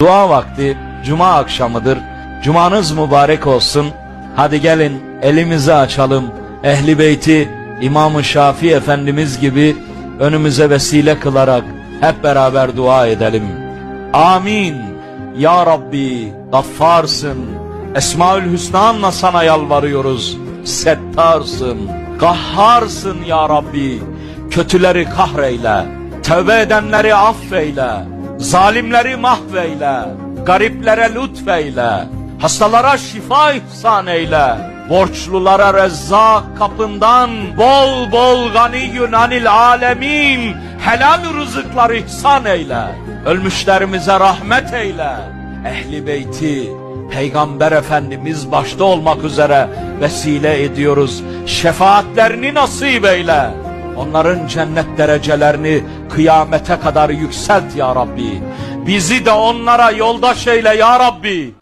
Dua vakti cuma akşamıdır. Cumanız mübarek olsun. Hadi gelin elimizi açalım. Ehli beyti İmam-ı Şafii Efendimiz gibi önümüze vesile kılarak hep beraber dua edelim. Amin. Ya Rabbi gaffarsın. Esmaül Hüsna'nla sana yalvarıyoruz. Settarsın. Kahharsın ya Rabbi. Kötüleri kahreyle. Tövbe edenleri affeyle. Zalimleri mahveyle. Gariplere lütfeyle. Hastalara şifa ihsan eyle. Borçlulara rezzak kapından bol bol ganiyün anil alemin helal rızıklar ihsan eyle. Ölmüşlerimize rahmet eyle. Ehli beyti Peygamber Efendimiz başta olmak üzere vesile ediyoruz. Şefaatlerini nasip eyle. Onların cennet derecelerini kıyamete kadar yükselt ya Rabbi. Bizi de onlara yoldaş eyle ya Rabbi.